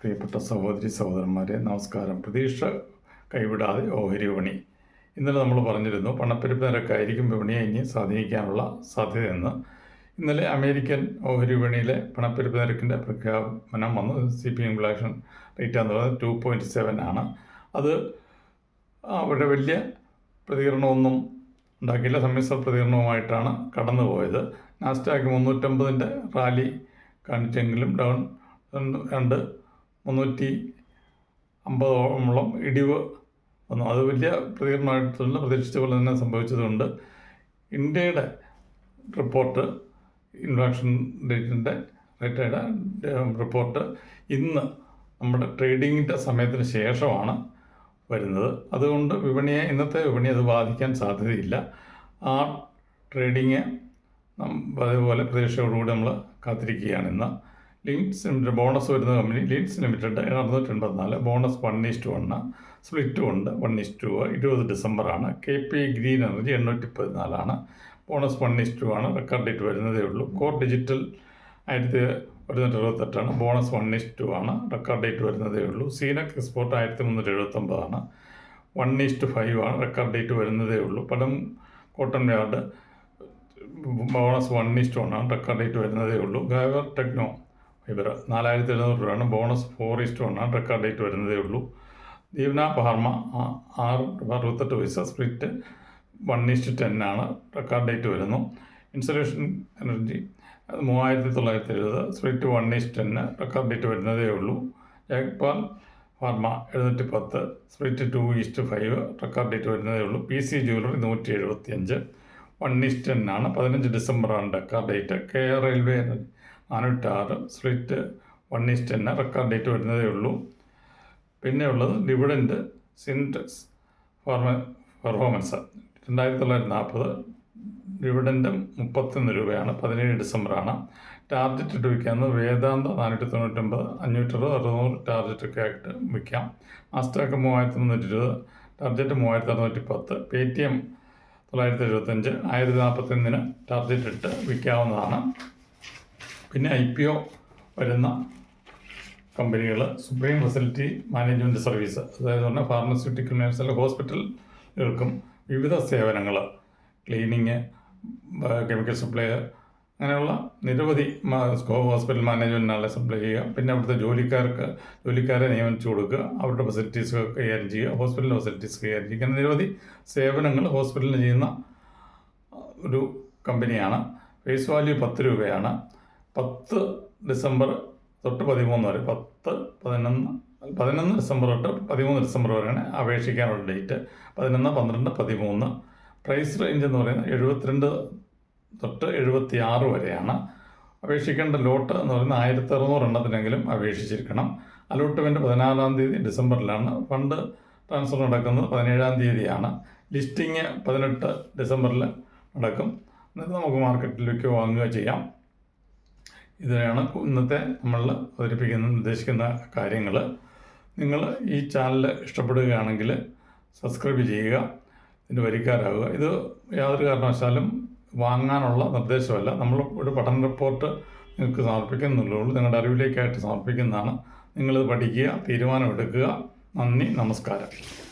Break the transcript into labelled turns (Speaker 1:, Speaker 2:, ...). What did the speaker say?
Speaker 1: പ്രിയപ്പെട്ട സഹോദരി സഹോദരന്മാരെ നമസ്കാരം. പ്രതീക്ഷ കൈവിടാതെ ഓഹരി വിപണി. ഇന്നലെ നമ്മൾ പറഞ്ഞിരുന്നു പണപ്പെരുപ്പ് നിരക്കായിരിക്കും വിപണിയെ ഇനി സ്വാധീനിക്കാനുള്ള സാധ്യതയെന്ന്. ഇന്നലെ അമേരിക്കൻ ഓഹരി വിപണിയിലെ പണപ്പെരുപ്പ് നിരക്കിന്റെ പ്രഖ്യാപനം വന്നു. സി പി ഇൻഫ്ലേഷൻ റേറ്റ് എന്ന് പറയുന്നത് ടു പോയിന്റ് സെവൻ ആണ്. അത് അവിടെ വലിയ പ്രതികരണമൊന്നും ഉണ്ടാക്കിയില്ല. സമ്മിശ്ര പ്രതികരണവുമായിട്ടാണ് കടന്നുപോയത്. നാസ്റ്റാക്ക് മുന്നൂറ്റമ്പതിന്റെ റാലി കാണിച്ചെങ്കിലും ഡൗൺ രണ്ട് മുന്നൂറ്റി അമ്പതോളം ഇടിവ് വന്നു. അത് വലിയ പ്രതികരണമായിട്ടുള്ള പ്രതീക്ഷിച്ച പോലെ തന്നെ സംഭവിച്ചതുകൊണ്ട് ഇന്ത്യയുടെ റിപ്പോർട്ട് ഇൻഫ്ലാക്ഷൻ റേറ്റിന്റെ റേറ്റയുടെ റിപ്പോർട്ട് ഇന്ന് നമ്മുടെ ട്രേഡിങ്ങിന്റെ സമയത്തിന് ശേഷമാണ് വരുന്നത്. അതുകൊണ്ട് വിപണിയെ ഇന്നത്തെ വിപണി അത് ബാധിക്കാൻ സാധ്യതയില്ല. ആ ട്രേഡിങ് അതേപോലെ പ്രതീക്ഷയോടുകൂടി നമ്മൾ കാത്തിരിക്കുകയാണ് ഇന്ന്. ലിങ്ക്സ് ലിമിറ്റഡ് ബോണസ് വരുന്ന കമ്പനി ലിങ്ക്സ് ലിമിറ്റഡ് അറുന്നൂറ്റി എൺപത്തിനാല് bonus one is to one split ഉണ്ട് വൺ ഈസ്റ്റ് ടു ഇരുപത് ഡിസംബറാണ് കെ പി ഗ്രീൻ എനർജി എണ്ണൂറ്റി പതിനാലാണ് bonus one is to two ആണ് റെക്കോർഡ് ഡേറ്റ് വരുന്നതേ ഉള്ളൂ. കോർ ഡിജിറ്റൽ ആയിരത്തി ഒരുന്നൂറ്റി എഴുപത്തെട്ടാണ് bonus one is to two ആണ് റെക്കോർഡ് ഡേറ്റ് വരുന്നതേ ഉള്ളൂ. സീനക് എക്സ്പോർട്ട് ആയിരത്തി മുന്നൂറ്റി എഴുപത്തൊമ്പതാണ് വൺ ഈസ്റ്റ് ഫൈവ് ആണ് റെക്കോർഡ് ഡേറ്റ് വരുന്നതേ ഉള്ളൂ. Padam cotton yard bonus one is to one ആണ് റെക്കോർഡ് ഡേറ്റ് വരുന്നതേ ഉള്ളൂ. ഗവർ ടെക്നോ ഇവർ നാലായിരത്തി എഴുന്നൂറ് രൂപയാണ്. Bonus four is to one ആണ്. റെക്കോർഡ് ഡേറ്റ് വരുന്നതേ ഉള്ളൂ. ദീപന ഫാർമ ആറ് അറുപത്തെട്ട് പൈസ split one is to ten ആണ്. റെക്കോർഡ് ഡേറ്റ് വരുന്നു. ഇൻസുലേഷൻ എനർജി മൂവായിരത്തി തൊള്ളായിരത്തി എഴുപത് split one is to ten record date വരുന്നതേ ഉള്ളൂ. ജഗ്പാൽ ഫാർമ എഴുന്നൂറ്റി പത്ത്. Split two is to five record date വരുന്നതേ ഉള്ളൂ. പി സി ജ്വല്ലറി നൂറ്റി എഴുപത്തി അഞ്ച് വൺ ഈസ്റ്റ് ടെൻ ആണ്. പതിനഞ്ച് ഡിസംബറാണ് record date. K R railway നാനൂറ്റാറ് split one is to ten record date വരുന്നതേ ഉള്ളൂ. പിന്നെ ഉള്ളത് ഡിവിഡന്റ് സിന്റക്സ് ഫോർമ പെർഫോമൻസ് രണ്ടായിരത്തി തൊള്ളായിരത്തി നാൽപ്പത് ഡിവിഡന്റ് മുപ്പത്തൊന്ന് രൂപയാണ് പതിനേഴ് ഡിസംബറാണ് ടാർജറ്റ് ഇട്ട് വിൽക്കാമെന്ന് വേദാന്ത നാനൂറ്റി തൊണ്ണൂറ്റൊമ്പത് അഞ്ഞൂറ്ററുപത് അറുന്നൂറ് ടാർജറ്റൊക്കെ ആയിട്ട് വിൽക്കാം മാസ്റ്റാക്ക് മൂവായിരത്തി മുന്നൂറ്റി ഇരുപത് ടാർജറ്റ് മൂവായിരത്തി അറുന്നൂറ്റി പത്ത് പേ ടി എം തൊള്ളായിരത്തി എഴുപത്തഞ്ച് ആയിരത്തി നാൽപ്പത്തൊന്നിന് ടാർജറ്റ് ഇട്ട് വിൽക്കാവുന്നതാണ് പിന്നെ ഐ പി ഒ വരുന്ന കമ്പനികൾ സുപ്രീം ഫെസിലിറ്റി മാനേജ്മെന്റ് സർവീസ് അതായത് പറഞ്ഞാൽ ഫാർമസ്യൂട്ടിക്കൽ മേഖല ഹോസ്പിറ്റലുകൾക്കും വിവിധ സേവനങ്ങൾ ക്ലീനിങ് കെമിക്കൽ സപ്ലൈ അങ്ങനെയുള്ള നിരവധി ഹോസ്പിറ്റൽ മാനേജ്മെന്റിനാളെ സപ്ലൈ ചെയ്യുക. പിന്നെ അവിടുത്തെ ജോലിക്കാർക്ക് ജോലിക്കാരെ നിയമിച്ചു കൊടുക്കുക. അവരുടെ ഫെസിലിറ്റീസ് കൈകാര്യം ചെയ്യുക. ഹോസ്പിറ്റലിന്റെ ഫെസിലിറ്റീസ് കൈകാര്യം ചെയ്യുക. അങ്ങനെ നിരവധി സേവനങ്ങൾ ഹോസ്പിറ്റലിന് ചെയ്യുന്ന ഒരു കമ്പനിയാണ് ഫേസ് വാല്യൂ പത്ത് രൂപയാണ്. പത്ത് ഡിസംബർ തൊട്ട് പതിമൂന്ന് വരെ പത്ത് പതിനൊന്ന് പതിനൊന്ന് ഡിസംബർ തൊട്ട് പതിമൂന്ന് ഡിസംബർ വരെയാണ് അപേക്ഷിക്കാനുള്ള ഡേറ്റ്. പതിനൊന്ന് പന്ത്രണ്ട് പതിമൂന്ന്. പ്രൈസ് റേഞ്ച് എന്ന് പറയുന്നത് എഴുപത്തിരണ്ട് തൊട്ട് എഴുപത്തി ആറ് വരെയാണ്. അപേക്ഷിക്കേണ്ട ലോട്ട് എന്ന് പറയുന്നത് ആയിരത്തി അറുന്നൂറ് എണ്ണത്തിനെങ്കിലും അപേക്ഷിച്ചിരിക്കണം. അലോട്ട്മെന്റ് പതിനാറാം തീയതി ഡിസംബറിലാണ്. ഫണ്ട് ട്രാൻസ്ഫർ നടക്കുന്നത് പതിനേഴാം തീയതിയാണ്. ലിസ്റ്റിങ് പതിനെട്ട് ഡിസംബറിൽ നടക്കും. എന്നിട്ട് നമുക്ക് മാർക്കറ്റിലേക്ക് വാങ്ങുക ചെയ്യാം. ഇതാണ് ഇന്നത്തെ നമ്മൾ അവതരിപ്പിക്കുന്ന നിർദ്ദേശിക്കുന്ന കാര്യങ്ങൾ നിങ്ങൾ ഈ ചാനൽ ഇഷ്ടപ്പെടുകയാണെങ്കിൽ സബ്സ്ക്രൈബ് ചെയ്യുക ഇതിന് വരിക്കാരാകുക ഇത് യാതൊരു കാരണവശാലും വാങ്ങാനുള്ള നിർദ്ദേശമല്ല. നമ്മൾ ഒരു പഠന റിപ്പോർട്ട് നിങ്ങൾക്ക് സമർപ്പിക്കുന്നുള്ളൂ നിങ്ങളുടെ അറിവിലേക്കായിട്ട് സമർപ്പിക്കുന്നതാണ്. നിങ്ങളിത് പഠിക്കുക തീരുമാനമെടുക്കുക. നന്ദി നമസ്കാരം.